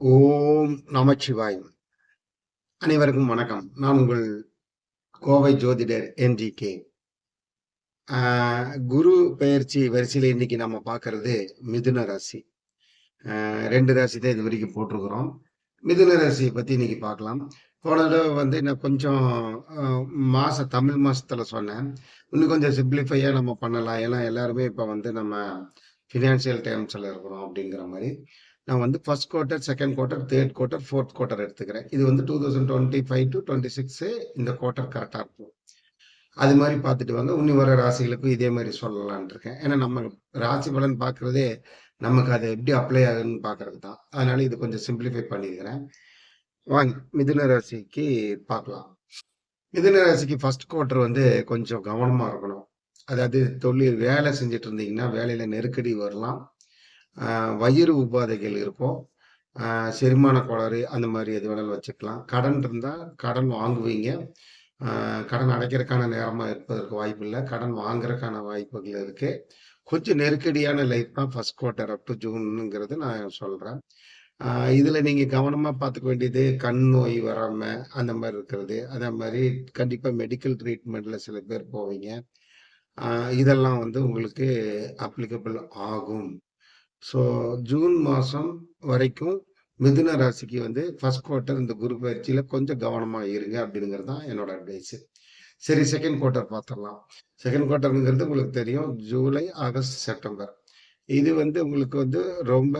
ஓம் நமச்சிவாயம். அனைவருக்கும் வணக்கம். நான் உங்கள் கோவை ஜோதிடர் என்ஜிகே குரு பெயர்ச்சி வரிசையில் இன்னைக்கு நம்ம பார்க்கறது மிதுன ராசி. ரெண்டு ராசி தான் இது வரைக்கும் போட்டிருக்கிறோம். மிதுன ராசியை பற்றி இன்னைக்கு பார்க்கலாம். போன தடவை வந்து நான் கொஞ்சம் மாச தமிழ் மாசத்துல சொன்னேன். இன்னும் கொஞ்சம் சிம்பிளிஃபையாக நம்ம பண்ணலாம். ஏன்னா எல்லாருமே இப்போ வந்து நம்ம ஃபினான்ஷியல் டைம்ஸில் இருக்கிறோம் அப்படிங்கிற மாதிரி. நான் வந்து first quarter second quarter third quarter fourth quarter எடுத்துக்கிறேன். இது வந்து two thousand twenty five to twenty six இந்த குவார்ட்டர் கரெக்டாக இருக்கும். அது மாதிரி பார்த்துட்டு வாங்க. உன்னி வர ராசிகளுக்கும் இதே மாதிரி சொல்லலான் இருக்கேன். ஏன்னா நம்ம ராசி பலன் பார்க்குறதே நமக்கு அது எப்படி அப்ளை ஆகுதுன்னு பார்க்கறது தான். அதனால இது கொஞ்சம் சிம்பிளிஃபை பண்ணியிருக்கிறேன். வாங்க மிதுன ராசிக்கு பார்க்கலாம். மிதுன ராசிக்கு ஃபர்ஸ்ட் குவார்ட்டர் வந்து கொஞ்சம் கவனமாக இருக்கணும். அதாவது தொழில் வேலை செஞ்சுட்டு இருந்தீங்கன்னா வேலையில் நெருக்கடி வரலாம். வயிறு உபாதைகள் இருக்கும். செரிமான கோளாறு அந்த மாதிரி எது வேணாலும் வச்சுக்கலாம். கடன் இருந்தால் கடன் வாங்குவீங்க. கடன் அடைக்கிறதுக்கான நேரமாக இருப்பதற்கு வாய்ப்பு இல்லை. கடன் வாங்குறதுக்கான வாய்ப்புகள் இருக்கு. கொஞ்சம் நெருக்கடியான லைஃப் தான் ஃபர்ஸ்ட் குவார்ட்டர் அப் டு ஜூனுங்கிறது நான் சொல்கிறேன் இதில் நீங்கள் கவனமாக பார்த்துக்க வேண்டியது கண் நோய் வராமல் அந்த மாதிரி இருக்கிறது. அதே மாதிரி கண்டிப்பாக மெடிக்கல் ட்ரீட்மெண்ட்டில் சில பேர் போவீங்க. இதெல்லாம் வந்து உங்களுக்கு அப்ளிகபிள் ஆகும். ஸோ ஜூன் மாதம் வரைக்கும் மிதுன ராசிக்கு வந்து ஃபர்ஸ்ட் குவார்ட்டர் இந்த குரு பயிற்சியில் கொஞ்சம் கவனமாக இருங்க அப்படிங்கிறது தான் என்னோட அட்வைஸு சரி செகண்ட் குவார்ட்டர் பார்த்துடலாம் செகண்ட் குவார்ட்டருங்கிறது உங்களுக்கு தெரியும் ஜூலை ஆகஸ்ட் செப்டம்பர். இது வந்து உங்களுக்கு வந்து ரொம்ப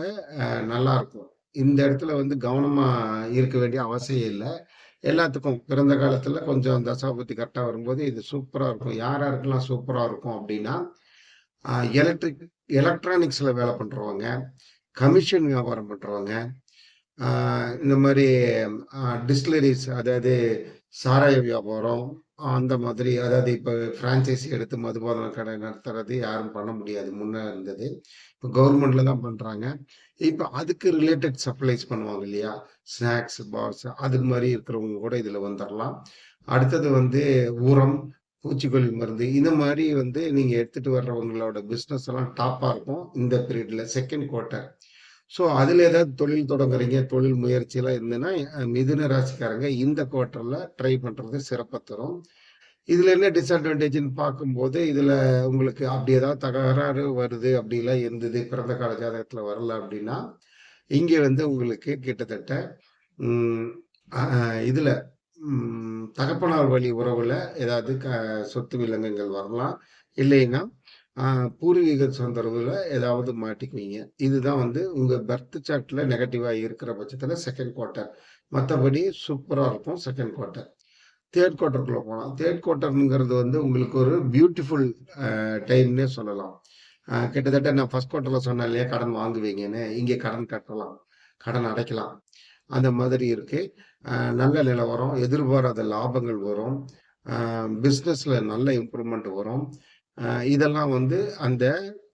நல்லா இருக்கும். இந்த இடத்துல வந்து கவனமாக இருக்க வேண்டிய அவசியம் இல்லை. எல்லாத்துக்கும் பிறந்த காலத்தில் கொஞ்சம் தசாபுத்தி கரெக்டாக வரும்போது இது சூப்பராக இருக்கும். யார் யாருக்கெல்லாம் சூப்பராக இருக்கும் அப்படின்னா எலக்ட்ரிக் எலக்ட்ரானிக்ஸில் வேலை பண்ணுறவங்க கமிஷன் வியாபாரம் பண்ணுறவங்க இந்த மாதிரி டிஸ்டிலரிஸ் அதாவது சாராய வியாபாரம் அந்த மாதிரி அதாவது இப்போ ஃப்ரான்ச்சைசி எடுத்து மதுபான கடை நடத்துறது யாரும் பண்ண முடியாது முன்னே இருந்தது. இப்போ கவர்மெண்ட்ல தான் பண்ணுறாங்க இப்போ அதுக்கு ரிலேட்டட் சப்ளைஸ் பண்ணுவாங்க இல்லையா? ஸ்நாக்ஸ் பார்ஸ் அது மாதிரி இருக்கிறவங்க கூட இதில் வந்துடலாம் அடுத்தது வந்து உரம் பூச்சிக்கொல்லி மருந்து இந்த மாதிரி வந்து நீங்க எடுத்துட்டு வர்றவங்களோட பிஸ்னஸ் எல்லாம் டாப்பா இருக்கும். இந்த பீரியட்ல செகண்ட் குவார்ட்டர் ஸோ அதில் ஏதாவது தொழில் தொடங்குறீங்க தொழில் முயற்சியெல்லாம் இருந்ததுன்னா மிதுன ராசிக்காரங்க இந்த குவார்ட்டர்ல ட்ரை பண்ணுறது சிறப்பாக தரும். இதில் என்ன டிஸ்அட்வான்டேஜ்னு பார்க்கும்போது இதில் உங்களுக்கு அப்படி ஏதாவது தகராறு வருது அப்படிலாம் இருந்தது பிறந்த கால ஜாதகத்தில் வரல அப்படின்னா இங்கே வந்து உங்களுக்கு கிட்டத்தட்ட இதில் தகப்பனார் வழி உறவில் ஏதாவது க சொத்து விலங்குகள் வரலாம். இல்லைன்னா பூர்வீக சொந்தரவுல ஏதாவது மாட்டிக்குவீங்க. இதுதான் வந்து உங்கள் பர்த் சார்ட்டில் நெகட்டிவாக இருக்கிற பட்சத்தில் செகண்ட் குவார்ட்டர் மற்றபடி சூப்பராக இருக்கும் செகண்ட் குவார்ட்டர் தேர்ட் குவார்ட்டருக்குள்ளே போகலாம் தேர்ட் குவார்ட்டருங்கிறது வந்து உங்களுக்கு ஒரு பியூட்டிஃபுல் டைம்னே சொல்லலாம். கிட்டத்தட்ட நான் ஃபர்ஸ்ட் குவார்ட்டரில் சொன்னேன் இல்லையா கடன் வாங்குவீங்கன்னு. இங்கே கடன் கட்டலாம். கடன் அடைக்கலாம். அந்த மாதிரி இருக்கு. நல்ல நிலவரம் எதிர்பாராத லாபங்கள் வரும். பிஸ்னஸில் நல்ல இம்ப்ரூவ்மெண்ட் வரும். இதெல்லாம் வந்து அந்த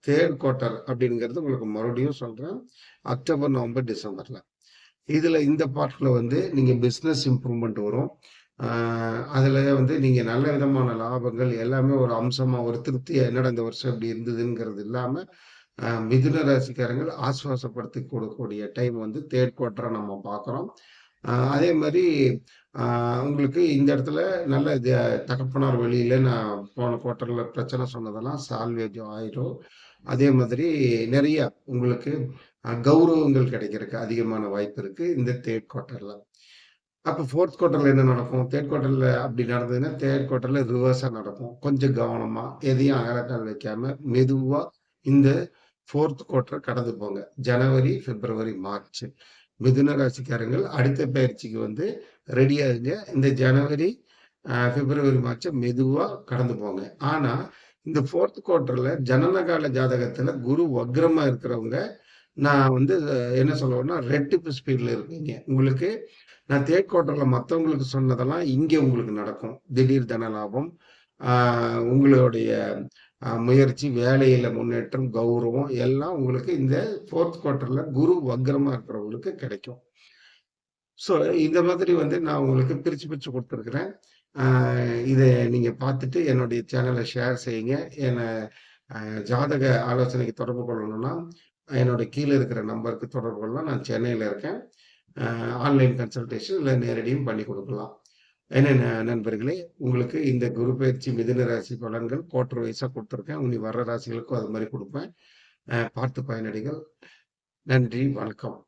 தேர்ட் குவார்ட்டர் அப்படிங்கிறது உங்களுக்கு மறுபடியும் சொல்கிறேன் அக்டோபர் நவம்பர் டிசம்பரில். இதில் இந்த பார்ட்டில் வந்து நீங்கள் பிஸ்னஸ் இம்ப்ரூவ்மெண்ட் வரும். அதில் வந்து நீங்கள் நல்ல விதமான லாபங்கள் எல்லாமே ஒரு அம்சமாக ஒரு திருப்தி என்னடா இந்த வருஷம் இப்படி இருந்ததுங்கிறது இல்லாமல் மிதுன ராசிக்காரங்கள் ஆசுவாசப்படுத்தி கொடுக்கக்கூடிய டைம் வந்து தேர்ட் குவார்ட்டராக நம்ம பார்க்குறோம். அதே மாதிரி உங்களுக்கு இந்த இடத்துல நல்ல தகப்பனார் வழியில் நான் போன குவார்ட்டர்ல பிரச்சனை சொன்னதெல்லாம் சால்வேஜ் ஆயிரும். அதே மாதிரி நிறைய உங்களுக்கு கௌரவங்கள் கிடைக்கிறதுக்கு அதிகமான வாய்ப்பு இருக்கு இந்த தேர்ட் குவார்ட்டர்ல அப்போ ஃபோர்த் குவார்ட்டர்ல என்ன நடக்கும்? தேர்ட் குவார்ட்டர்ல அப்படி நடந்ததுன்னா தேர்ட் குவார்ட்டர்ல ரிவர்ஸா நடக்கும். கொஞ்சம் கவனமா எதையும் அகலக்கால் வைக்காம மெதுவா இந்த ஃபோர்த் குவார்ட்டர் கடந்து போங்க. ஜனவரி பிப்ரவரி மார்ச் மிதுன ராசிக்காரங்கள் அடுத்த பயிற்சிக்கு வந்து ரெடியாகுங்க இந்த ஜனவரி பிப்ரவரி மார்ச் மெதுவாக கடந்து போங்க. ஆனால் இந்த ஃபோர்த் குவார்ட்டர்ல ஜனனகால ஜாதகத்தில் குரு வக்ரமாக இருக்கிறவங்க நான் வந்து என்ன சொல்லுவேன்னா ரெட்டிப்பு ஸ்பீடில் இருப்பீங்க. உங்களுக்கு நான் தேர்ட் குவார்ட்டர்ல மற்றவங்களுக்கு சொன்னதெல்லாம் இங்கே உங்களுக்கு நடக்கும். திடீர் தன லாபம் உங்களுடைய முயற்சி வேலையில முன்னேற்றம் கௌரவம் எல்லாம் உங்களுக்கு இந்த ஃபோர்த் குவார்ட்டர்ல குரு வக்ரமா இருக்கிறவங்களுக்கு கிடைக்கும். ஸோ இந்த மாதிரி வந்து நான் உங்களுக்கு பிரிச்சு பிரிச்சு கொடுத்துருக்குறேன். இதை நீங்க பார்த்துட்டு என்னுடைய சேனலை ஷேர் செய்யுங்க. என்னை ஜாதக ஆலோசனைக்கு தொடர்பு கொள்ளணும்னா என்னோட கீழே இருக்கிற நம்பருக்கு தொடர்பு கொள்ளலாம். நான் சென்னையில் இருக்கேன். ஆன்லைன் கன்சல்டேஷன் இல்லை நேரடியும் பண்ணி கொடுக்கலாம். என்ன நண்பர்களே உங்களுக்கு இந்த குரு பயிற்சி மிதுன ராசி பலன்கள் குவார்டர் வைஸாக கொடுத்துருக்கேன். உனி வர்ற ராசிகளுக்கும் அது மாதிரி கொடுப்பேன். பார்த்து பயனடைகள் நன்றி வணக்கம்.